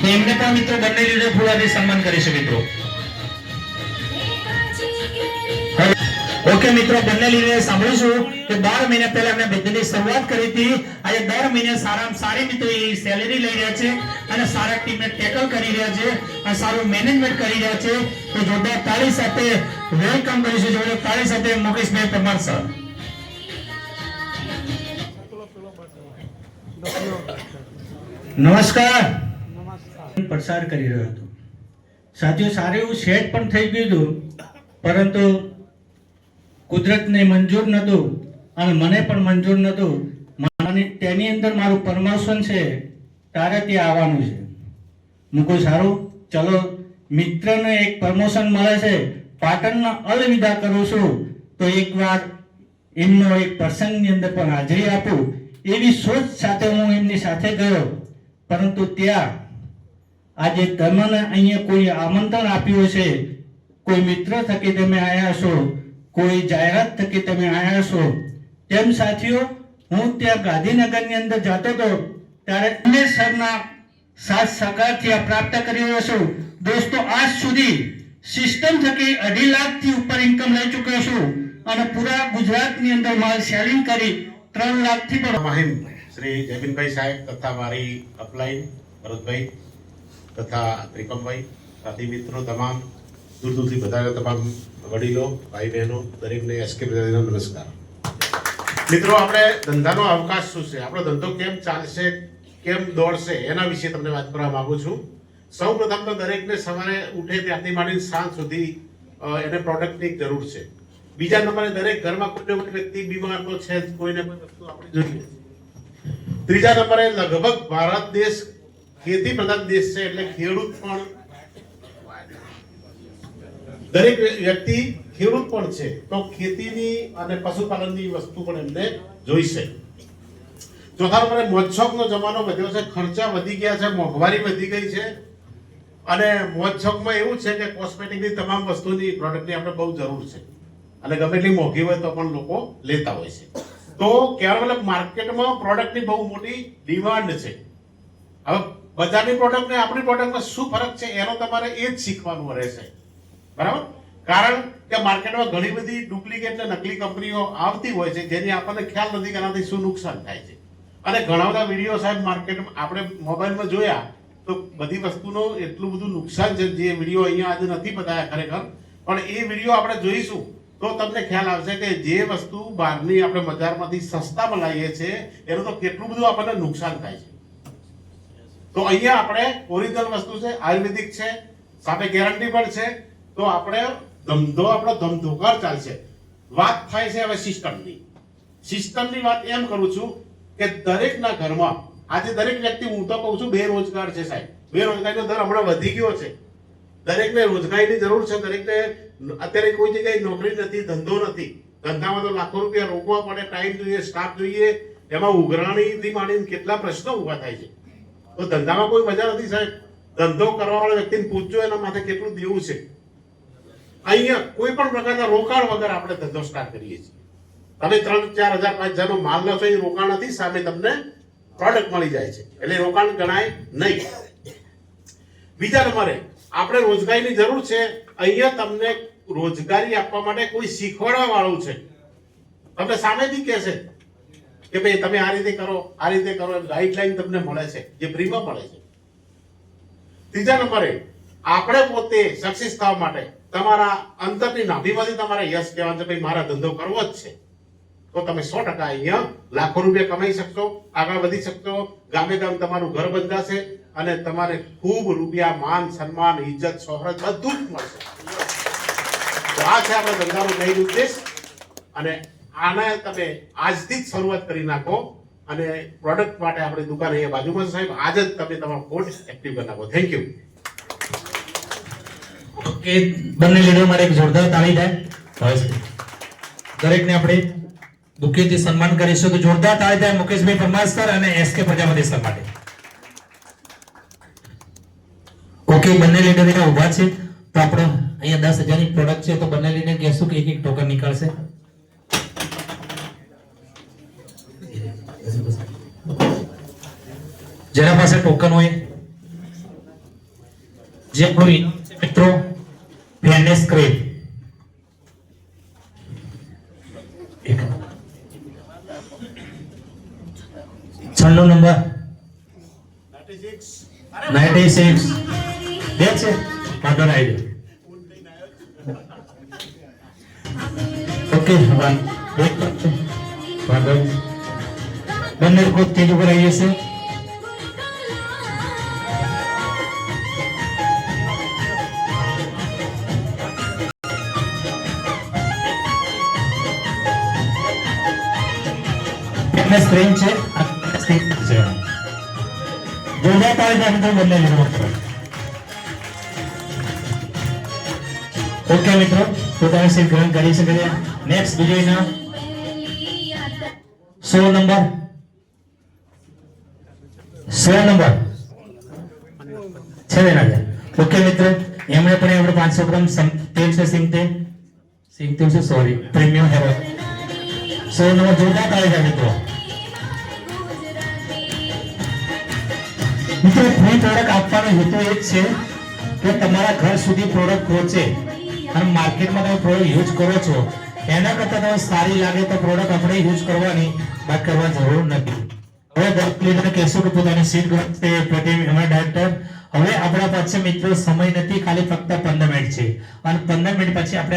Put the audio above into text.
તો એમને પણ મિત્રો બંને લીડર ફૂલાથી સન્માન કરીશું મિત્રો. ઓકે મિત્રો, બંને લીડરે સાંભળીશું કે બાર મહિના પહેલા એમને બિઝનેસની શરૂઆત કરી હતી. આજે દર મહિને સારામાં સારી મિત્રો એ સેલેરી લઈ રહ્યા છે અને સારા ટીમને ટેકલ કરી રહ્યા છે અને સારું મેનેજમેન્ટ કરી રહ્યા છે. તો જોરદાર તાળી સાથે વેલકમ કરીશું જોરદાર તાળી સાથે મુકેશભાઈ પરમાર સર નમસ્કાર. પ્રસાર કરી રહ્યો હતો. સાથીઓ સારું એવું સેટ પણ થઈ ગયું હતું પરંતુ કુદરતને મંજૂર નહોતું અને મને પણ મંજૂર નહોતું. મને તેની અંદર મારું પ્રમોશન છે તારે ત્યાં આવવાનું છે. મૂકો સારું ચલો મિત્રને એક પ્રમોશન મળે છે. પાટણમાં અલવિદા કરું છું. તો એકવાર એમનો એક પ્રસંગની અંદર પણ હાજરી આપું. એવી સોચ સાથે હું એમની સાથે ગયો. પરંતુ ત્યાં આજે તમને અહીંયા કોઈ આમંત્રણ આપ્યું છે કોઈ મિત્ર થકી તમે આવ્યા છો કોઈ જાહેરાત થકી તમે આવ્યા છો તેમ સાથીઓ, હું ત્યાં ગાંધીનગરની અંદર જતો હતો, ત્યારે અમે સરના સાથ સહકારથી આ પ્રાપ્ત કરી રહ્યો છું. દોસ્તો, આજ સુધી સિસ્ટમ થકી અઢી લાખથી ઉપર ઇન્કમ લઈ ચૂક્યો છું અને પૂરા ગુજરાતની અંદર માલ સેલિંગ કરી ત્રણ લાખથી પણ શ્રી જયબીનભાઈ સાહેબ તથા મારી અપલાઈન ભરતભાઈ તથા ત્રિકમભાઈ સાથી મિત્રો તમામ દૂર દૂરથી બધા તમામ વડીલો, ભાઈ બહેનો, દરેકને એસકે પ્રજાતિનો નમસ્કાર. મિત્રો, આપણે ધંધાનો અવકાશ શું છે? આપણો ધંધો કેમ ચાલશે, કેમ દોડશે, એના વિશે તમને વાત કરવા માંગુ છું. સૌ પ્રથમ તો દરેકને સવારે ઉઠે ત્યાંથી માંડીને સાંજ સુધી એને પ્રોડક્ટની જરૂર છે. બીજા નંબરે દરેક ઘરમાં કોઈને કોઈ વ્યક્તિ બીમાર તો છે જ, કોઈને કોઈ વસ્તુ આપણે જોઈએ ત્રીજા નંબરે લગભગ ભારત દેશ ખેતી પ્રધાન દેશ છે એટલે ખેડૂત પણ દરેક વ્યક્તિ ખેડૂત પણ છે. તો ખેતીની અને પશુપાલનની વસ્તુ પણ એમને જોઈશે. ચોથા નંબરે મોજશોખનો જમાનો વધ્યો છે. ખર્ચા વધી ગયા છે. મોંઘવારી વધી ગઈ છે. અને મોજશોખમાં એવું છે કે કોસ્મેટિકની તમામ વસ્તુની પ્રોડક્ટની આપણે બહુ જરૂર છે. અને ગમે એટલી મોંઘી હોય તો પણ લોકો લેતા હોય છે. તો મતલબ માર્કેટમાં પ્રોડક્ટની બહુ મોટી ડિમાન્ડ છે. હવે બજારની પ્રોડક્ટ ને આપણી પ્રોડક્ટમાં શું ફરક છે એનો તમારે એ જ શીખવાનું રહેશે. બરાબર? કારણ કે માર્કેટમાં ઘણી બધી ડુપ્લિકેટ ને નકલી કંપનીઓ આવતી હોય છે જેની આપણને ખ્યાલ નથી કે એનાથી શું નુકસાન થાય છે. અને ઘણા બધા વીડિયો સાહેબ માર્કેટમાં આપણે મોબાઈલમાં જોયા તો બધી વસ્તુનો એટલું બધું નુકસાન છે જે વીડિયો અહીંયા આજે નથી બતાવ્યા ખરેખર. પણ એ વીડિયો આપણે જોઈશું તો તમને ખ્યાલ આવશે કે જે વસ્તુ બહારની આપણે બજારમાંથી સસ્તામાં લાવીએ છીએ, એનું તો કેટલું બધું આપણને નુકસાન થાય છે. તો અહીંયા આપણે ઓરિજિનલ વસ્તુ છે, આયુર્વેદિક છે, સાથે ગેરંટી પણ છે. તો આપણે ધંધો, આપણો ધમધોકાર ચાલશે. વાત થાય છે હવે સિસ્ટમની. સિસ્ટમની વાત એમ કરું છું કે દરેકના ઘરમાં, આજે દરેક વ્યક્તિ, હું તો કહું છું, બેરોજગાર છે સાહેબ. બેરોજગારીનો દર હમણાં વધી ગયો છે. દરેકને રોજગારીની જરૂર છે, દરેકને અત્યારે કોઈ જગ્યાએ નોકરી નથી, ધંધો નથી. ધંધામાં તો લાખો રૂપિયા રોકવા પડે, ટાઈમ જોઈએ સ્ટાફ જોઈએ. એમાં ઉઘરાણીથી માંડીને કેટલા પ્રશ્નો ઊભા થાય છે. તો ધંધામાં કોઈ મજા નથી, સાહેબ. ધંધો કરવાવાળા વ્યક્તિને પૂછજો એના માથે કેટલું દેવું છે. અહીંયા કોઈ પણ પ્રકારના રોકાણ વગર આપણે ધંધો સ્ટાર્ટ કરીએ છીએ. તમે ત્રણ, ચાર હજાર, પાંચ હજારનો માલ લો એ રોકાણ નથી, સામે તમને પ્રોડક્ટ મળી જાય છે. એટલે રોકાણ ગણાય નહીં. બીજા નંબરે આપણે રોજગારીની જરૂર છે. અહીંયા તમને રોજગારી આપવા માટે કોઈ શીખવાડવા વાળું છે. તમને સામેથી કહેશે કે ભાઈ તમે આ રીતે કરો, આ રીતે કરો એમ ગાઈડલાઈન તમને મળે છે, જે ફ્રીમાં મળે છે. ત્રીજા નંબરે, આપણે પોતે સક્સેસ થવા માટે તમારા અંતરની નાભીમાંથી તમારે યશ કહેવાનું છે. ભાઈ મારા ધંધો કરવો જ છે. તો તમે સો ટકા અહીંયા લાખો રૂપિયા કમાઈ શકશો, આગળ વધી શકશો. ગામે ગામ તમારું ઘર બંધાશે અને તમારે ખૂબ રૂપિયા, માન, સન્માન ઇજ્જત શોહરત બધું જ મળશે. આ છે આપણે ધંધાનો મેઇન ઉદ્દેશ. અને આને તમે આજથી જ શરૂઆત કરી નાખો અને પ્રોડક્ટ માટે આપણી દુકાન અહીંયા બાજુમાં સાહેબ. આજે જ તમે તમારો કોડ એક્ટિવ કરી નાખો. થેન્ક યુ ઓકે, બંને લીડરો માટે એક જોરદાર તાળી થાય દરેકને આપણે બુકેથી સન્માન કરીશું તો જોરદાર તાળી થાય મુકેશભાઈ પરમાર અને એસ પ્રજાપતિ સર માટે. ઓકે બંને લીડર એના ઊભા છે. તો આપણે અહીંયા દસ હજારની પ્રોડક્ટ છે, તો બંને લઈને કહેશું કે એક એક ટોકન નીકળશે. જેના પાસે ટોકન હોય, જે આપણું ઇનામ મિત્રો ફેરનેસ ક્રેપ એક છન્નું નંબર નાઇન્ટી સિક્સ બે છે? વાંધો ના આવી ઓકે વાંધો. બંને કોઈ તેજ ઉપર આવી જશે. ફિટનેસ ટ્રેન છે સ્ટીક છે જોરદાર તાળી સાથે તો બંને મિત્રો. ઓકે મિત્રો તો તમે સીટ ગ્રહણ કરી શકો છો નેક્સ્ટ બીજો ઇનામ સો નંબર સો નંબર છે ને રાજા ઓકે મિત્રો એમણે પણ એમણે પાંચસો ગ્રામ સોરી પ્રીમિયમ હેરો સો નંબર તાળી છે મિત્રો? મિત્રો ફ્રી પ્રોડક્ટ આપવાનો હેતુ એ જ છે કે તમારા ઘર સુધી પ્રોડક્ટ પહોંચે અને માર્કેટમાં તમે પ્રોડક્ટ યુઝ કરો છો, એના કરતાં તમે સારી લાગે તો પ્રોડક્ટ આપણે યુઝ કરવાની બાદ કરવા જરૂર નથી. હવે દરેક લીડરને કહેશો કે પોતાની સીટ ગણતે પેટીએમ ડાયરેક્ટર હવે આપણા પાસે મિત્રો સમય નથી, ખાલી ફક્ત પંદર મિનિટ છે. અને પંદર મિનિટ પછી આપણે